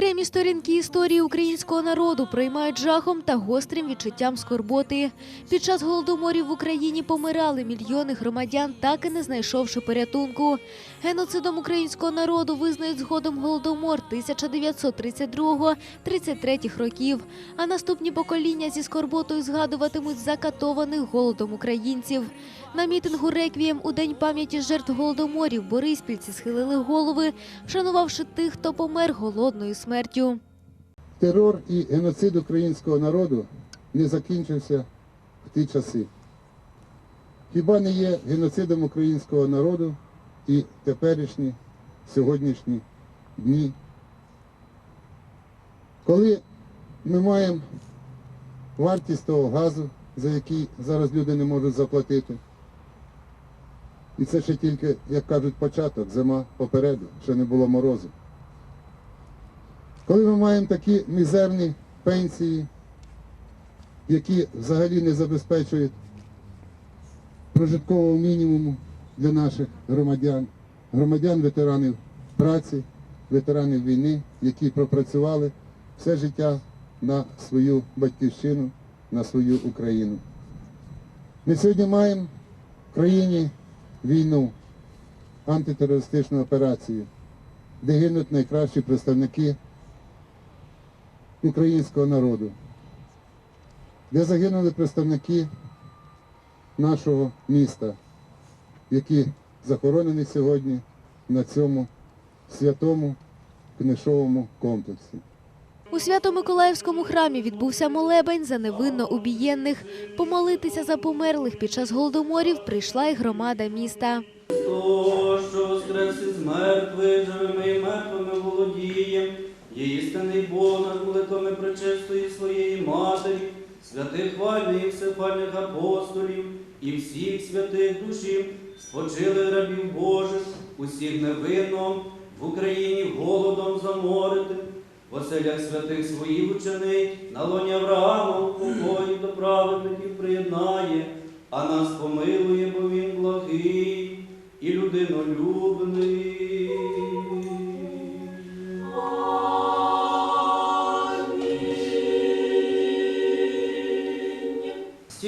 Окремі сторінки історії українського народу приймають жахом та гострим відчуттям скорботи. Під час голодоморів в Україні помирали мільйони громадян, так і не знайшовши порятунку. Геноцидом українського народу визнають згодом голодомор 1932-33 років. А наступні покоління зі скорботою згадуватимуть закатованих голодом українців. На мітингу реквієм у день пам'яті жертв голодоморів бориспільці схилили голови, вшанувавши тих, хто помер голодною смертю. Терор і геноцид українського народу не закінчився в ті часи. Хіба не є геноцидом українського народу і теперішні сьогоднішні дні? Коли ми маємо вартість того газу, за який зараз люди не можуть заплатити, і це ще тільки, як кажуть, початок, зима попереду, ще не було морозу. Коли ми маємо такі мізерні пенсії, які взагалі не забезпечують прожиткового мінімуму для наших громадян, громадян ветеранів праці, ветеранів війни, які пропрацювали все життя на свою батьківщину, на свою Україну. Ми сьогодні маємо в країні війну, антитерористичну операцію, де гинуть найкращі представники українського народу, де загинули представники нашого міста, які захоронені сьогодні на цьому святому книжовому комплексі. У Свято-Миколаївському храмі відбувся молебень за невинно убієнних. Помолитися за померлих під час голодоморів прийшла й громада міста. То, що воскрес із мертвих, живими і мертвими володіє, є істинний Бог над молитвами своєї Матері, святих хвальних і всехвальних апостолів і всіх святих душів, спочили рабів Божих, усіх невинно в Україні голодом заморити, в оселях святих своїх учений, на лоні Авраама, покої до праведників приєднає, а нас помилує, бо він благий і людинолюбний.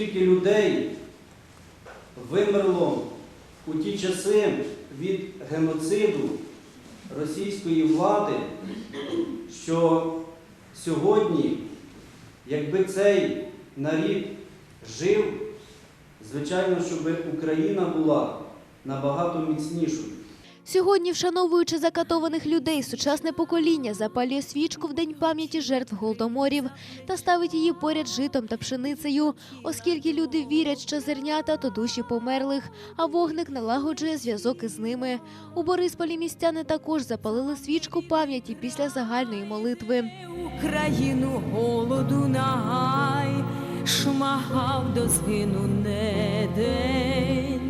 Стільки людей вимерло у ті часи від геноциду російської влади, що сьогодні, якби цей нарід жив, звичайно, щоб Україна була набагато міцнішою. Сьогодні, вшановуючи закатованих людей, сучасне покоління запалює свічку в день пам'яті жертв голодоморів та ставить її поряд житом та пшеницею, оскільки люди вірять, що зернята то душі померлих, а вогник налагоджує зв'язок із ними. У Борисполі містяни також запалили свічку пам'яті після загальної молитви. Україну голоду нагай, шмагав до згину не день,